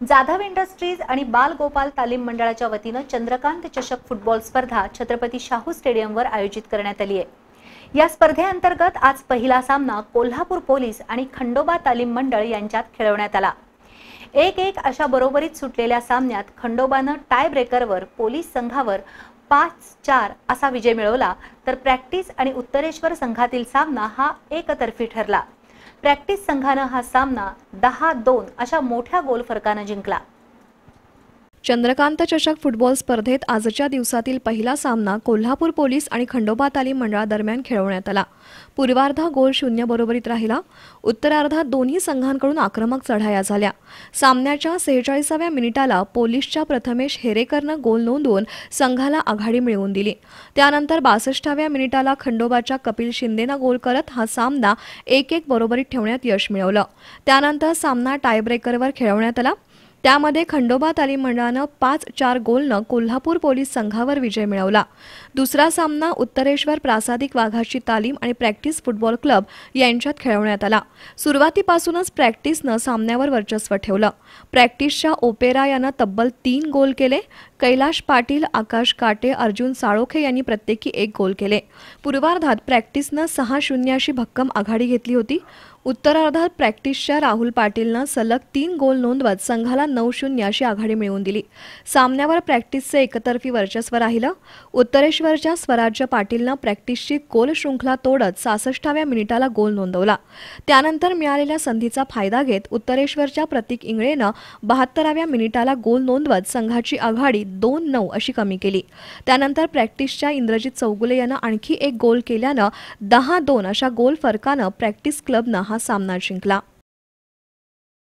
Jadhav industries आणि बाल गोपाल तालीम मंडळाच्या वतीनं चंद्रकांत चषक फुटबॉल स्पर्धा छत्रपती शाहू स्टेडियमवर आयोजित करण्यात आली आहे. या स्पर्धेअंतर्गत आज पहिला सामना कोल्हापूर पोलीस आणि खंडोबा तालीम मंडळ यांच्यात खेळवण्यात आला. एक एक अशा बरोबरीत सुटलेल्या सामन्यात खंडोबानं टाय ब्रेकरवर पोलीस संघावर पाच चार असा विजय मिळवला तर प्रॅक्टिस आणि उत्तरेश्वर संघातील सामना हा एकतर्फी ठरला. प्रॅक्टिस संघानं हा सामना दहा दोन अशा मोठ्या गोल फरकानं जिंकला. चंद्रकांत चषक फुटबॉल स्पर्धेत आजच्या दिवसातील पहिला सामना कोल्हापूर पोलीस आणि खंडोबा तालीम मंडळादरम्यान खेळवण्यात आला. पूर्वार्धा गोल शून्य बरोबरीत राहिला. उत्तरार्धात दोन्ही संघांकडून आक्रमक चढाया झाल्या. सामन्याच्या सेहेचाळीसाव्या मिनिटाला पोलीसच्या प्रथमेश हेरेकरनं गोल नोंदवून संघाला आघाडी मिळवून दिली. त्यानंतर बासष्टाव्या मिनिटाला खंडोबाच्या कपिल शिंदेनं गोल करत हा सामना एक एक बरोबरीत ठेवण्यात यश मिळवलं. त्यानंतर सामना टायब्रेकरवर खेळवण्यात आला. त्यामध्ये खंडोबा तालीम मंडळानं पाच चार गोलनं कोल्हापूर पोलीस संघावर विजय मिळवला. दुसरा सामना उत्तरेश्वर प्रासादिक वाघाची तालीम आणि प्रॅक्टिस फुटबॉल क्लब यांच्यात खेळवण्यात आला. सुरुवातीपासूनच प्रॅक्टिसनं सामन्यावर वर्चस्व ठेवलं. प्रॅक्टिसच्या ओपेरा यानं तब्बल तीन गोल केले. कैलाश पाटील आकाश काटे अर्जुन साळोखे यांनी प्रत्येकी एक गोल केले. पूर्वार्धात प्रॅक्टिसनं सहा शून्य अशी भक्कम आघाडी घेतली होती. उत्तरार्धात प्रॅक्टिसच्या राहुल पाटीलनं सलग तीन गोल नोंदवत संघाला नऊ शून्य अशी आघाडी मिळवून दिली. सामन्यावर प्रॅक्टिसचं एकतर्फी वर्चस्व राहिलं. उत्तरेश्वरच्या स्वराज्य पाटीलनं प्रॅक्टिसची गोल शृंखला तोडत सासष्टाव्या मिनिटाला गोल नोंदवला. त्यानंतर मिळालेल्या संधीचा फायदा घेत उत्तरेश्वरच्या प्रतीक इंगळेनं बहात्तराव्या मिनिटाला गोल नोंदवत संघाची आघाडी दोन नऊ अशी कमी केली. त्यानंतर प्रॅक्टिसच्या इंद्रजित चौगुले यानं आणखी एक गोल केल्यानं दहा दोन अशा गोल फरकानं प्रॅक्टिस क्लबनं हा सामना जिंकला.